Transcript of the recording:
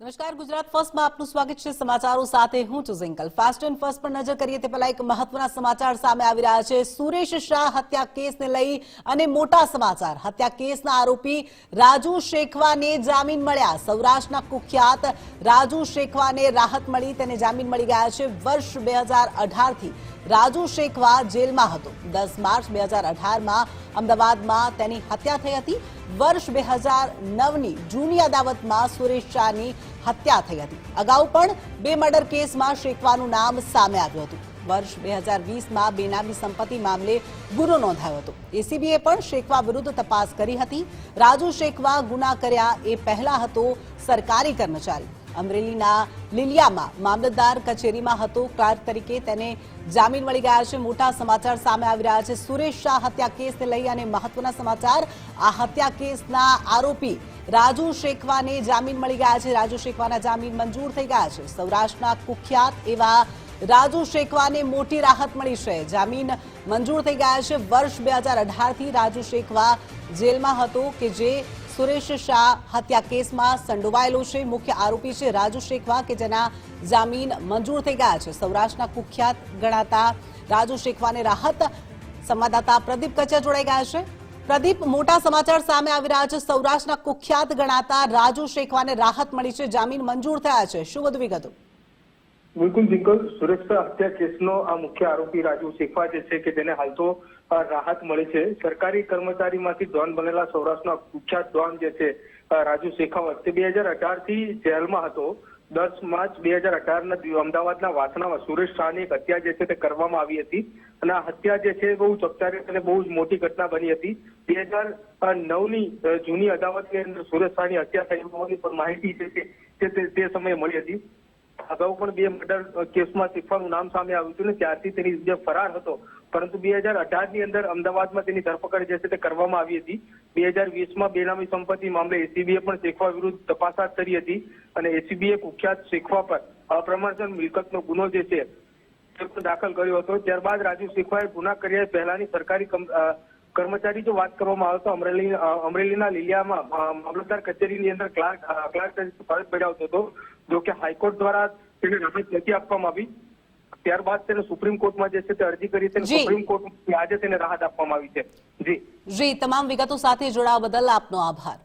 નમસ્કાર, ગુજરાત ફર્સ્ટમાં આપનું સ્વાગત છે. સમાચારો સાથે હું છું ઝિંકલ. ફાસ્ટ એન્ડ ફર્સ્ટ પર નજર કરીએ તે પહેલા એક મહત્વના સમાચાર સામે આવી રહ્યા છે. સુરેશ શાહ હત્યા કેસને લઈ અને મોટા સમાચાર. હત્યા કેસના આરોપી રાજુ શેખવાને જામીન મળ્યા. સૌરાષ્ટ્રના કુખ્યાત રાજુ શેખવાને રાહત મળી. તેને જામીન મળી ગયા છે વર્ષ બે હજાર અઢારથી. રાજુ શેખવા જેલમાં હતો. દસ માર્ચ બે હજાર અઢારમાં અમદાવાદમાં તેની હત્યા થઈ હતી. વર્ષ બે હજાર નવની જૂની અદાવતમાં સુરેશ શાહની હત્યા થઈ હતી. અગાઉ પણ બે મર્ડર કેસમાં શેખવાનું નામ સામે આવ્યું હતું. વર્ષ બે હજાર વીસમાં બેનામી સંપત્તિ મામલે ગુનો નોંધાયો હતો. એસીબીએ પણ શેખવા વિરુદ્ધ તપાસ કરી હતી. રાજુ શેખવા ગુના કર્યા એ પહેલા હતો સરકારી કર્મચારી. અમરેલીના લીલિયામાં મામલતદાર કચેરીમાં હતો. ક્લાર્ક તરીકે તેને જામીન મળી ગયા છે. મોટા સમાચાર સામે આવી રહ્યા છે. સુરેશ શાહ હત્યા કેસને લઈ અને મહત્વના સમાચાર, આ હત્યા કેસના આરોપી રાજુ શેખવાને જામીન મળી ગયા છે. રાજુ શેખવાના જામીન મંજૂર થઈ ગયા છે. સૌરાષ્ટ્રના કુખ્યાત એવા રાજુ શેખવાને મોટી રાહત મળી છે. જામીન મંજૂર થઈ ગયા છે. વર્ષ બે હજાર અઢારથી રાજુ શેખવા જેલમાં હતો કે જે સુરેશ શાહ હત્યા કેસમાં સંડોવાયેલો છે. મુખ્ય આરોપી છે રાજુ શેખવા કે જેના જામીન મંજૂર થઈ ગયા છે. સૌરાષ્ટ્રના કુખ્યાત ગણાતા રાજુ શેખવાને રાહત સંવાદદાતા પ્રદીપ કચિયા જોડાઈ ગયા છે. પ્રદીપ, મોટા સમાચાર સામે આવી રહ્યા છે. સૌરાષ્ટ્રના કુખ્યાત ગણાતા રાજુ શેખવાને રાહત મળી છે. જામીન મંજૂર થયા છે. શું વધુ વિગતો? બિલકુલ બિલકુલ સુરક્ષા હત્યા કેસનો આ મુખ્ય આરોપી રાજુ શેખવા જે છે કે તેને હાલ તો રાહત મળી છે. સરકારી કર્મચારીમાંથી ડોન બનેલા સૌરાષ્ટ્રના કુખ્યાત ડોન જે છે રાજુ શેખાવત તે બે હજાર અઢારથી જેલમાં હતો. દસ માર્ચ બે હજાર અઢારના અમદાવાદના વાસણામાં સુરેશ શાહની એક હત્યા જે છે તે કરવામાં આવી હતી. અને આ હત્યા જે છે બહુ ચકચારી અને બહુ જ મોટી ઘટના બની હતી. બે હજાર નવની જૂની અદાવતની અંદર સુરેશ શાહની હત્યા થઈ હોવાની પણ માહિતી છે તે સમયે મળી હતી. અગાઉ પણ બે મર્ડર કેસમાં શીખવાનું નામ સામે આવ્યું હતું ને, ત્યારથી તેની જે ફરાર હતો, પરંતુ બે હજાર અઢારની અંદર અમદાવાદમાં તેની ધરપકડ જે છે તે કરવામાં આવી હતી. બે હજાર વીસમાં બેનામી સંપત્તિ મામલે એસીબીએ પણ શેખવા વિરુદ્ધ તપાસ હાથ કરી હતી અને એસીબીએ કુખ્યાત શેખવા પર અપ્રમાણસર મિલકતનો ગુનો જે છે તે પણ દાખલ કર્યો હતો. ત્યારબાદ રાજુ શેખવાએ ગુના કર્યા પહેલાની સરકારી કર્મચારી જો વાત કરવામાં આવે તો અમરેલી અમરેલીના લીલિયામાં મામલતદાર કચેરીની અંદર ક્લાર્ક ક્લાર્ક તરીકે ફરજ બજાવતો હતો. જો કે હાઈકોર્ટ દ્વારા તેને રાહત નથી આપવામાં આવી. ત્યારબાદ તેને સુપ્રીમ કોર્ટમાં જે છે તે અરજી કરી છે સુપ્રીમ કોર્ટ આજે તેને રાહત આપવામાં આવી છે. જી. જી તમામ વિગતો સાથે જોડાવા બદલ આપનો આભાર.